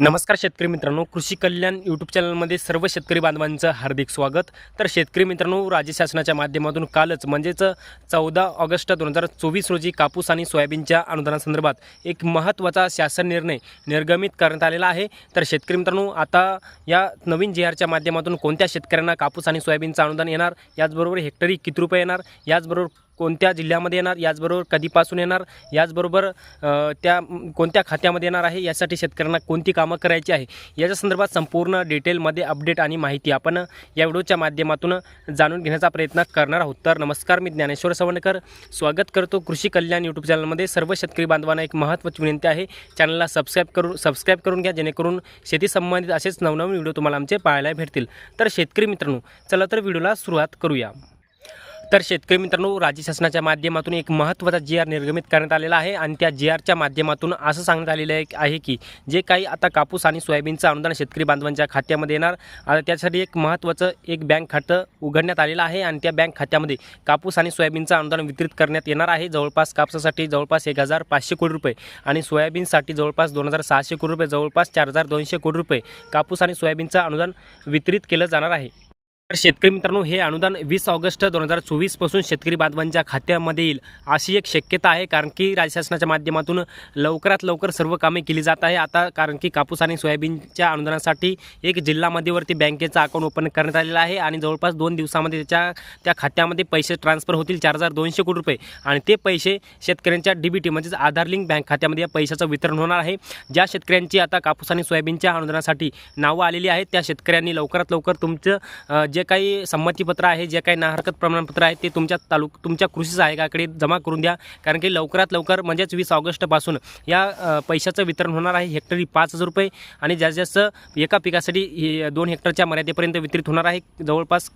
नमस्कार शेतकरी मित्रांनो कृषी कल्याण यूट्यूब चॅनलमध्ये सर्व शेतकरी बांधवांचं हार्दिक स्वागत. तर शेतकरी मित्रांनो राज्य शासनाच्या माध्यमातून कालच म्हणजेच चौदा ऑगस्ट दोन हजार चोवीस रोजी कापूस आणि सोयाबीनच्या अनुदानासंदर्भात एक महत्त्वाचा शासन निर्णय निर्गमित करण्यात आलेला आहे. तर शेतकरी मित्रांनो आता या नवीन जी आरच्या माध्यमातून कोणत्या शेतकऱ्यांना कापूस आणि सोयाबीनचं अनुदान येणार? याचबरोबर हेक्टरी किती रुपये येणार? याचबरोबर कोणत्या जिल्ह्यामध्ये येणार याचबरोबर कधीपासून येणार याचबरोबर त्या कोणत्या खात्यामध्ये येणार आहे यासाठी शेतकऱ्यांना कोणती कामं करायची आहे याच्या संदर्भात संपूर्ण डिटेलमध्ये अपडेट आणि माहिती आपण या व्हिडिओच्या माध्यमातून जाणून घेण्याचा प्रयत्न करणार आहोत. तर नमस्कार मी ज्ञानेश्वर सवणकर. स्वागत करतो कृषी कल्याण यूट्यूब चॅनलमध्ये. सर्व शेतकरी बांधवांना एक महत्त्वाची विनंती आहे चॅनलला सबस्क्राईब करून सबस्क्राईब करून घ्या जेणेकरून शेती संबंधित असेच नवनवीन व्हिडिओ तुम्हाला आमचे पाहायला भेटतील. तर शेतकरी मित्रांनो चला तर व्हिडिओला सुरुवात करूया. तर शेतकरी मित्रांनो राज्य शासनाच्या माध्यमातून एक महत्त्वाचा जी आर निर्गमित करण्यात आलेला आहे आणि त्या जी आरच्या माध्यमातून असं सांगण्यात आलेलं आहे आहे की जे काही आता कापूस आणि सोयाबीनचं अनुदान शेतकरी बांधवांच्या खात्यामध्ये येणार आता त्यासाठी एक महत्त्वाचं एक बँक खातं उघडण्यात आलेलं आहे आणि त्या बँक खात्यामध्ये कापूस आणि सोयाबीनचं अनुदान वितरित करण्यात येणार आहे. जवळपास कापसासाठी जवळपास एक हजार पाचशे कोटी रुपये आणि सोयाबीनसाठी जवळपास दोन हजार सहाशे कोटी रुपये जवळपास चार हजार दोनशे कोटी रुपये कापूस आणि सोयाबीनचं अनुदान वितरित केलं जाणार आहे. तर शेतकरी मित्रांनो हे अनुदान वीस ऑगस्ट दोन हजार चोवीसपासून शेतकरी बांधवांच्या खात्यामध्ये येईल अशी एक शक्यता आहे कारण की राज्य शासनाच्या माध्यमातून लवकरात लवकर सर्व कामे केली जात आहे. आता कारण की कापूस आणि सोयाबीनच्या अनुदानासाठी एक जिल्हा मध्यवर्ती बँकेचं अकाउंट ओपन करण्यात आलेलं आहे आणि जवळपास दोन दिवसामध्ये त्याच्या त्या खात्यामध्ये पैसे ट्रान्सफर होतील चार हजार दोनशे कोटी रुपये. आणि ते पैसे शेतकऱ्यांच्या डी बी टी म्हणजेच आधार लिंक बँक खात्यामध्ये या पैशाचं वितरण होणार आहे. ज्या शेतकऱ्यांची आता कापूस आणि सोयाबीनच्या अनुदानासाठी नावं आलेली आहेत त्या शेतकऱ्यांनी लवकरात लवकर तुमचं जे काही संमतीपत्र आहे जे काही नाहरकत प्रमाणपत्र आहे ते तुमच्या तालुक तुमच्या कृषी सहायकाकडे जमा करून द्या. कारण की लवकरात लवकर म्हणजेच वीस ऑगस्टपासून या पैशाचं वितरण होणार आहे. हेक्टरी पाच हजार रुपये आणि जास्तीत जास्त एका पिकासाठी हे दोन हेक्टरच्या मर्यादेपर्यंत वितरित होणार आहे. जवळपास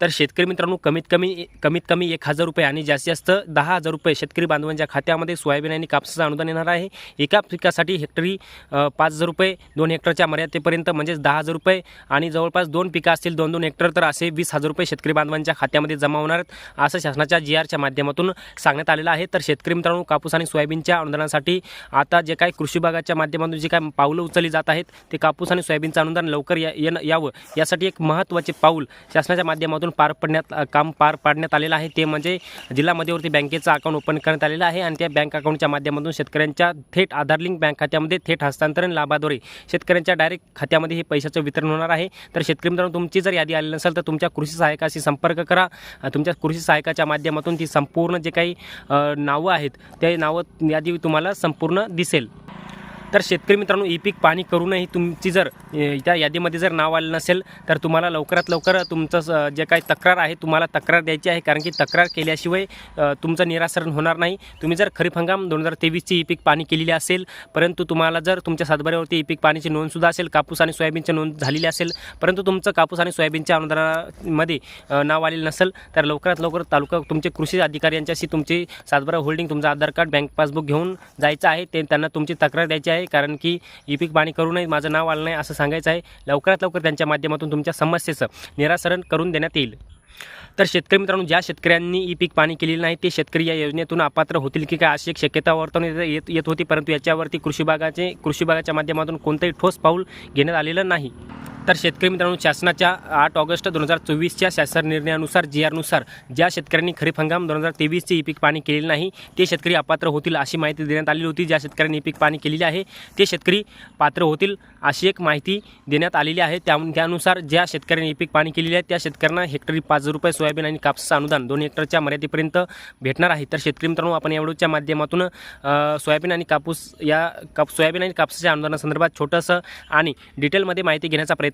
तर शेतकरी मित्रांनो कमीत कमी कमीत कमी एक हजार रुपये आणि जास्तीत जास्त दहा हजार रुपये शेतकरी बांधवांच्या खात्यामध्ये सोयाबीन आणि कापसाचं अनुदान येणार आहे. एका पिकासाठी हेक्टरी पाच हजार रुपये दोन हेक्टरच्या मर्यादेपर्यंत म्हणजेच दहा हजार रुपये आणि जवळपास दोन पिकं असतील दोन दोन हेक्टर तर असे वीस हजार रुपये शेतकरी बांधवांच्या खात्यामध्ये जमा होणार आहेत असं शासनाच्या जी आरच्या माध्यमातून सांगण्यात आलेलं आहे. तर शेतकरी मित्रांनो कापूस आणि सोयाबीनच्या अनुदानासाठी आता जे काही कृषी विभागाच्या माध्यमातून जे काय पावलं उचलली जात आहेत ते कापूस आणि सोयाबीनचं अनुदान लवकर या येणं यावं यासाठी एक महत्त्वाचे पाऊल शासनाच्या माध्यमातून पार पडण्यात काम पार पाडण्यात आलेलं आहे. ते म्हणजे जिल्हा मध्यवर्ती बँकेचं अकाउंट ओपन करण्यात आलेलं आहे आणि त्या बँक अकाउंटच्या माध्यमातून शेतकऱ्यांच्या थेट आधार लिंक बँक खात्यामध्ये थेट हस्तांतरण लाभाद्वारे शेतकऱ्यांच्या डायरेक्ट खात्यामध्ये हे पैशाचं वितरण होणार आहे. तर शेतकरी मित्रांनो तुमची जर यादी आली नसेल तर तुमच्या कृषी सहायकाशी संपर्क करा. तुमच्या कृषी सहायकाच्या माध्यमातून ती संपूर्ण जे काही नावं आहेत ते नावं यादी तुम्हाला संपूर्ण दिसेल. तर शेतकरी मित्रांनो ई पीक पाणी करूनही तुमची जर त्या यादीमध्ये जर नाव आलं नसेल तर तुम्हाला लवकरात लवकर तुमचं जे काही तक्रार आहे तुम्हाला तक्रार द्यायची आहे कारण की तक्रार केल्याशिवाय तुमचं निरासरण होणार नाही. तुम्ही जर खरीप हंगाम दोन हजार तेवीसची ई पीक पाणी केलेली असेल परंतु तुम्हाला जर तुमच्या सातबाऱ्यावरती ई पीक पाणीची नोंदसुद्धा असेल कापूस आणि सोयाबीनची नोंद झालेली असेल परंतु तुमचं कापूस आणि सोयाबीनच्या अनुदानामध्ये नाव आलेलं नसेल तर लवकरात लवकर तालुका तुमचे कृषी अधिकारी यांच्याशी तुमची सातबारा होल्डिंग तुमचं आधार कार्ड बँक पासबुक घेऊन जायचं आहे ते त्यांना तुमची तक्रार द्यायची आहे. कारण की ई पीक पाणी करू नये माझं नाव आलं नाही असं सांगायचं आहे. लवकरात लवकर त्यांच्या माध्यमातून तुमच्या समस्येचं निरासरण करून देण्यात येईल. तर शेतकरी मित्रांनो ज्या शेतकऱ्यांनी ई पीक पाणी केलेलं नाही ते शेतकरी या योजनेतून अपात्र होतील की काय अशी एक शक्यता वर्तवण्यात येत येत होती परंतु याच्यावरती कृषी विभागाचे कृषी विभागाच्या माध्यमातून कोणतंही ठोस पाऊल घेण्यात आलेलं नाही. तर शेतकरी मित्रांनो शासनाच्या आठ ऑगस्ट दोन हजार चोवीसच्या शासन निर्णयानुसार जी आरनुसार ज्या शेतकऱ्यांनी खरीप हंगाम दोन हजार तेवीसचे ई पीक पाणी केलेलं नाही ते शेतकरी अपात्र होतील अशी माहिती देण्यात आलेली होती. ज्या शेतकऱ्यांनी ई पीक पाणी केलेली आहे ते शेतकरी पात्र होतील अशी एक माहिती देण्यात आलेली आहे. त्या त्यानुसार ज्या शेतकऱ्यांनी ई पीक पाणी केलेली आहे त्या शेतकऱ्यांना हेक्टरी पाच रुपये सोयाबीन आणि कापसाचं अनुदान दोन हेक्टरच्या मर्यादेपर्यंत भेटणार आहे. तर शेतकरी मित्रांनो आपण या माध्यमातून सोयाबीन आणि कापूस या काप सोयाबीन आणि कापसाच्या अनुदानासंदर्भात छोटंसं आणि डिटेलमध्ये माहिती घेण्याचा प्रयत्न